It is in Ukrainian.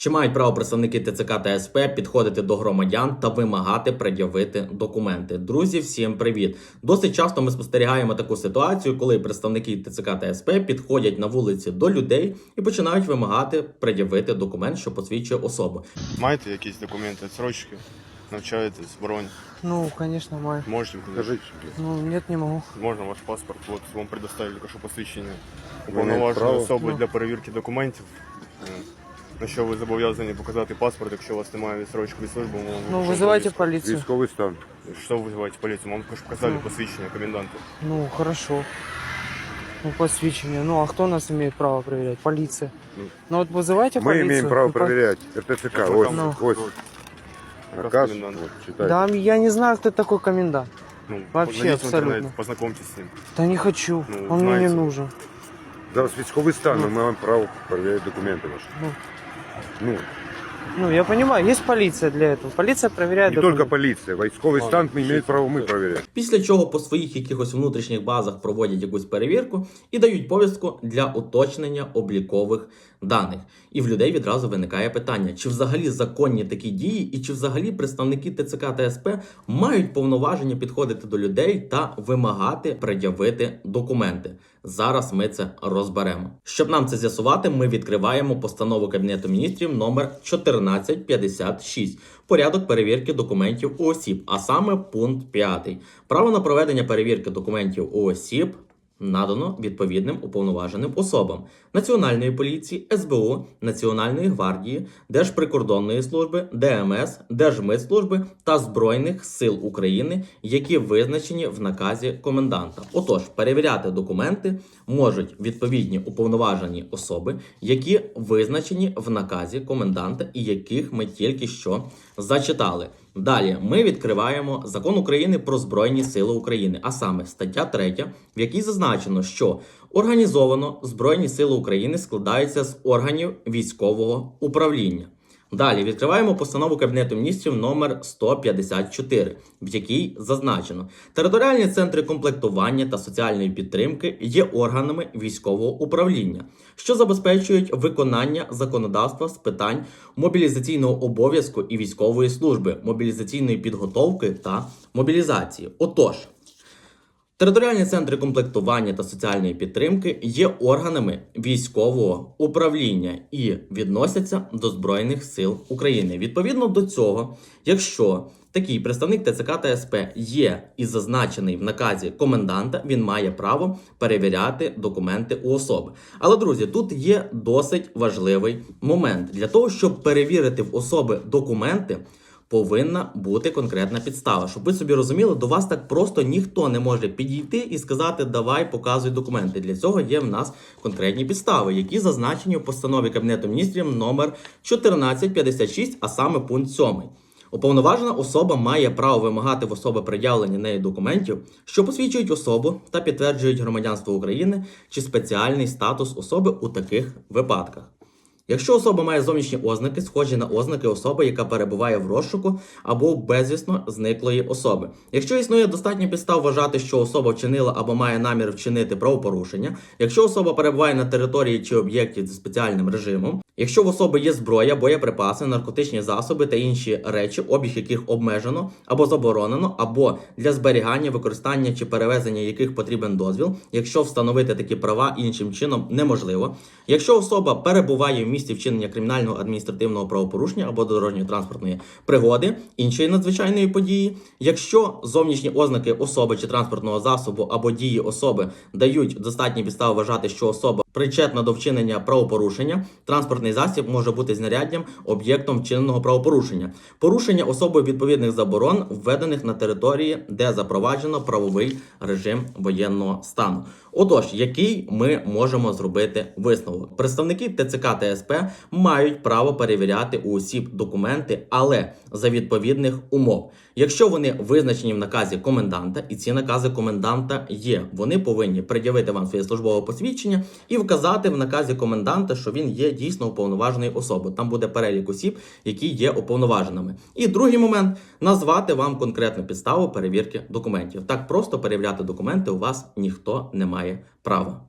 Чи мають право представники ТЦК та СП підходити до громадян та вимагати пред'явити документи? Друзі, всім привіт! Досить часто ми спостерігаємо таку ситуацію, коли представники ТЦК та СП підходять на вулиці до людей і починають вимагати пред'явити документ, що посвідчує особу. Маєте якісь документи, відсрочки? Навчаєтесь, бронь? Ну, конечно, мой. Можете показати? Ну, нет, не могу. Можна ваш паспорт, от вам предоставили що посвідчення уповноваженої особи Ну. для перевірки документів. Е, На що ви зобов'язані показати паспорт, якщо у вас немає відсрочки від служби, ми вам Ну, вручимо вызывайте повістку. полицию. військовий стан. Що ви визиваєте поліцію? Вам також показали Ну. посвідчення коменданта. Ну, хорошо. Ну, посвящение. Ну, а кто нас имеет право проверять? Полиция. Ну. Ну, вот вызывайте Мы полицию. имеем право Ну, по- проверять РТЦК. Так, Ось, ну. ось. Наказ Наказ, коменданта. вот, читайте. Да, я не знаю, кто такой комендант. Ну, Вообще, зайдіть в абсолютно. інтернет, познайомтесь з ним. Да не хочу. Ну, Он мне не знаете. нужен. Зараз військовий стан, Ну. ми маємо право перевіряти документи ваші. Ну. Ну, Ну, я понимаю, есть полиция для этого. Полиция проверяет не тільки поліція, військовий стан маємо щось право ми перевіряти. Після чого по своїх якихось внутрішніх базах проводять якусь перевірку і дають повістку для уточнення облікових даних. І в людей відразу виникає питання: чи взагалі законні такі дії, і чи взагалі представники ТЦК та СП мають повноваження підходити до людей та вимагати пред'явити документи. Зараз ми це розберемо. Щоб нам це з'ясувати, ми відкриваємо постанову Кабінету міністрів номер 1456 порядок перевірки документів у осіб, а саме пункт 5. Право на проведення перевірки документів у осіб надано відповідним уповноваженим особам Національної поліції, СБУ, Національної гвардії, Держприкордонної служби, ДМС, Держмитслужби та Збройних сил України, які визначені в наказі коменданта. Отож, перевіряти документи можуть відповідні уповноважені особи, які визначені в наказі коменданта і яких ми тільки що зачитали. Далі ми відкриваємо закон України про Збройні Сили України, а саме стаття 3, в якій зазначено, що організовано Збройні Сили України складаються з органів військового управління. Далі відкриваємо постанову Кабінету міністрів номер 154, в якій зазначено, територіальні центри комплектування та соціальної підтримки є органами військового управління, що забезпечують виконання законодавства з питань мобілізаційного обов'язку і військової служби, мобілізаційної підготовки та мобілізації. Отож. Територіальні центри комплектування та соціальної підтримки є органами військового управління і відносяться до Збройних сил України. Відповідно до цього, якщо такий представник ТЦК та СП є і зазначений в наказі коменданта, він має право перевіряти документи у особи. Але друзі, тут є досить важливий момент для того, щоб перевірити в особи документи повинна бути конкретна підстава. Щоб ви собі розуміли, до вас так просто ніхто не може підійти і сказати Давай показуй документи. Для цього є в нас конкретні підстави, які зазначені у постанові Кабінету міністрів номер 1456, а саме пункт 7. Уповноважена особа має право вимагати в особи пред'явлення неї документів, що посвідчують особу та підтверджують громадянство України чи спеціальний статус особи у таких випадках. Якщо особа має зовнішні ознаки, схожі на ознаки особи, яка перебуває в розшуку або безвісно зниклої особи. Якщо існує достатньо підстав вважати, що особа вчинила або має намір вчинити правопорушення, якщо особа перебуває на території чи об'єкті зі спеціальним режимом, якщо в особи є зброя, боєприпаси, наркотичні засоби та інші речі, обіг яких обмежено або заборонено, або для зберігання, використання чи перевезення яких потрібен дозвіл, якщо встановити такі права іншим чином неможливо, якщо особа перебуває в місці вчинення кримінального адміністративного правопорушення або дорожньо-транспортної пригоди, іншої надзвичайної події, якщо зовнішні ознаки особи чи транспортного засобу або дії особи дають достатні підстави вважати, що особа причетна до вчинення правопорушення, транспортний засіб може бути знаряддям об'єктом вчиненого правопорушення, порушення особою відповідних заборон, введених на території, де запроваджено правовий режим воєнного стану. Отож, який ми можемо зробити висновок? Представники ТЦК та СП мають право перевіряти у осіб документи, але за відповідних умов. Якщо вони визначені в наказі коменданта, і ці накази коменданта є, вони повинні пред'явити вам своє службове посвідчення і вказати в наказі коменданта, що він є дійсно уповноваженою особою. Там буде перелік осіб, які є уповноваженими. І другий момент назвати вам конкретну підставу перевірки документів. Так просто перевіряти документи у вас ніхто не має права.